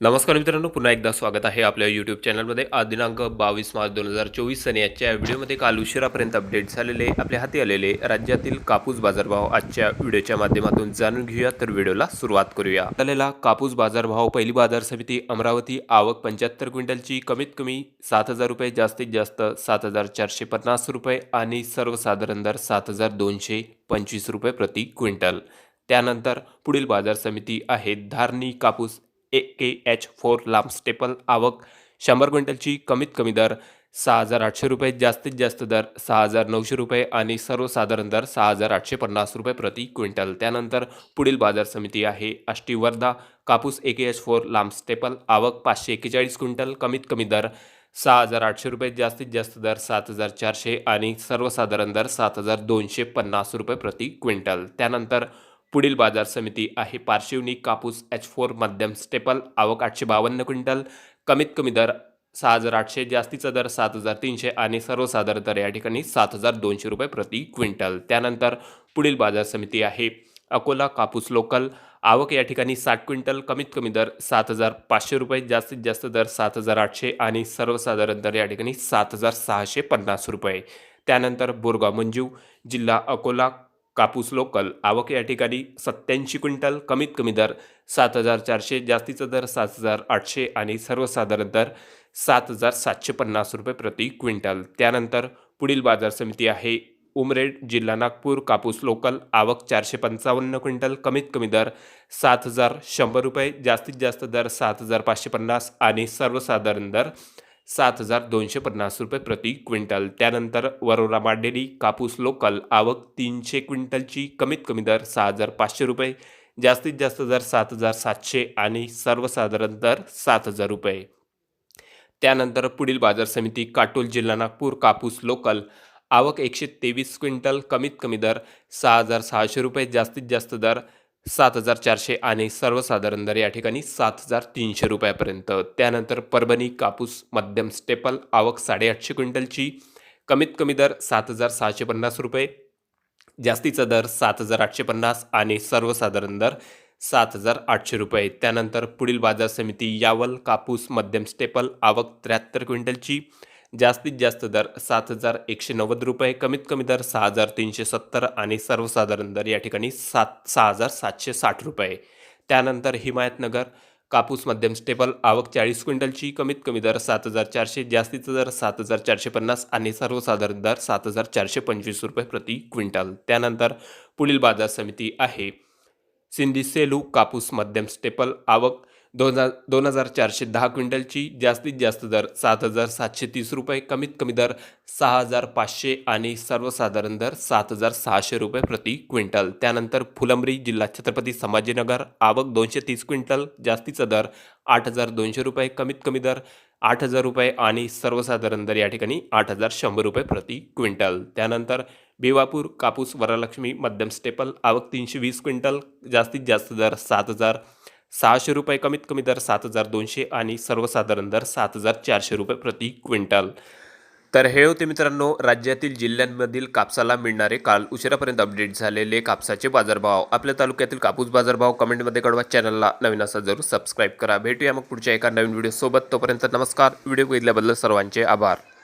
नमस्कार मित्रांनो पुन्हा एकदा स्वागत आहे आपल्या यूट्यूब चॅनलमध्ये आज दिनांक बावीस मार्च दोन हजार चोवीस आणि आजच्या व्हिडिओमध्ये काल उशिरापर्यंत अपडेट झालेले आपल्या हाती आलेले राज्यातील कापूस बाजारभाव आजच्या व्हिडिओच्या माध्यमातून जाणून घेऊया. तर व्हिडिओला सुरुवात करूया. आलेला कापूस बाजारभाव पहिली बाजार समिती अमरावती आवक पंच्याहत्तर क्विंटलची कमीत कमी सात हजार रुपये जास्तीत जास्त सात हजार चारशे पन्नास रुपये आणि सर्वसाधारण दर सात हजार दोनशे पंचवीस रुपये प्रति क्विंटल. त्यानंतर पुढील बाजार समिती आहे धारणी कापूस ए के एच फोर लांब स्टेपल आवक शंभर क्विंटलची कमीत कमी दर सहा हजार आठशे रुपये जास्तीत जास्त दर सहा हजार नऊशे रुपये आणि सर्वसाधारण दर सहा हजार आठशे पन्नास रुपये प्रति क्विंटल. त्यानंतर पुढील बाजार समिती आहे आष्टी वर्धा कापूस ए के एच फोर लांब स्टेपल आवक पाचशे एक्केचाळीस क्विंटल कमीत कमी दर सहा हजार आठशे रुपये जास्तीत जास्त दर सात हजार चारशे आणि सर्वसाधारण दर सात हजार दोनशे पन्नास रुपये प्रति क्विंटल. त्यानंतर पुढील बाजार समिती आहे. पार्शिवनी कापूस एच फोर मध्यम स्टेपल आवक आठशे बावन्न क्विंटल कमीत कमी दर सहा हजार आठशे जास्तीचा दर सात हजार तीनशे आणि सर्वसाधारण दर या ठिकाणी सात हजार दोनशे रुपये प्रति क्विंटल. त्यानंतर पुढील बाजार समिती आहे. अकोला कापूस लोकल आवक या ठिकाणी साठ क्विंटल कमीत कमी दर सात हजार पाचशे रुपये जास्तीत जास्त दर सात हजार आठशे आणि सर्वसाधारण दर या ठिकाणी सात हजार सहाशे पन्नास रुपये. त्यानंतर बोरगाव मंजू जिल्हा अकोला कापूस लोकल आवक या ठिकाणी सत्याऐंशी क्विंटल कमीत कमी दर सात हजार चारशे जास्तीचा दर सात हजार आठशे आणि सर्वसाधारण दर सात हजार सातशे पन्नास रुपये प्रति क्विंटल. त्यानंतर पुढील बाजार समिती आहे उमरेड जिल्हा नागपूर कापूस लोकल आवक चारशे पंचावन्न क्विंटल कमीत कमी दर सात हजार शंभर रुपये जास्तीत जास्त दर सात हजार पाचशे पन्नास आणि सर्वसाधारण दर सात हजार दोनशे पन्नास रुपये प्रति क्विंटल. त्यानंतर वरोरा मांडेली कापूस लोकल आवक तीनशे क्विंटलची कमीत कमी दर सहा हजार पाचशे रुपये जास्तीत जास्त दर सात हजार सातशे आणि सर्वसाधारण दर सात हजार रुपये. त्यानंतर पुढील बाजार समिती काटोल जिल्हा नागपूर कापूस लोकल आवक एकशे तेवीस क्विंटल कमीत कमी दर सहा हजार सहाशे रुपये जास्तीत जास्त दर सात हजार चारशे आणि सर्वसाधारण दर या ठिकाणी सात हजार तीनशे रुपयापर्यंत. त्यानंतर परभणी कापूस मध्यम स्टेपल आवक साडेआठशे क्विंटलची. कमीत कमी दर सात हजार सहाशे पन्नास रुपये. जास्तीचा दर सात हजार आठशे पन्नास आणि सर्वसाधारण दर सात हजार आठशे रुपये. त्यानंतर पुढील बाजार समिती यावल कापूस मध्यम स्टेपल आवक त्र्याहत्तर क्विंटलची. जास्तीत जास्त दर सात हजार एकशे नव्वद रुपये कमीत कमी दर सहा हजार तीनशे सत्तर आणि सर्वसाधारण दर या ठिकाणी सात सहा हजार सातशे साठ रुपये. त्यानंतर हिमायतनगर कापूस मध्यम स्टेबल आवक चाळीस क्विंटलची कमीत कमी दर सात हजार चारशे जास्तीचा दर सात हजार चारशे पन्नास आणि सर्वसाधारण दर सात हजार चारशे पंचवीस रुपये प्रति क्विंटल. त्यानंतर पुढील बाजार समिती आहे. सिंधी सेलू कापूस मध्यम स्टेपल आवक दोन हजार दोन हजार चारशे दहा क्विंटलची जास्तीत जास्त दर सात हजार सातशे तीस रुपये कमीत कमी दर सहा हजार पाचशे आणि सर्वसाधारण दर सात हजार सहाशे रुपये प्रति क्विंटल. त्यानंतर फुलंब्री जिल्हा छत्रपती संभाजीनगर आवक दोनशे तीस क्विंटल जास्तीचा दर आठ हजार दोनशे रुपये कमीत कमी दर आठ हजार रुपये आणि सर्वसाधारण दर या ठिकाणी आठ हजार शंभर रुपये प्रति क्विंटल. त्यानंतर भिवापूर कापूस वरलक्ष्मी मध्यम स्टेपल आवक तीनशे वीस क्विंटल जास्तीत जास्त दर सात हजार सहाशे रुपये कमीत कमी दर सात हजार दोनशे आणि सर्वसाधारण दर सात हजार चारशे रुपये प्रति क्विंटल. तर हे होते मित्रांनो राज्यातील जिल्ह्यांमधील कापसाला मिळणारे काल उशिरापर्यंत अपडेट झालेले कापसाचे बाजारभाव. आपल्या तालुक्यातील कापूस बाजारभाव कमेंटमध्ये कळवा. चॅनलला नवीन असा जरूर सबस्क्राईब करा. भेटूया मग पुढच्या एका नवीन व्हिडिओसोबत तोपर्यंत नमस्कार. व्हिडिओ बघितल्याबद्दल सर्वांचे आभार.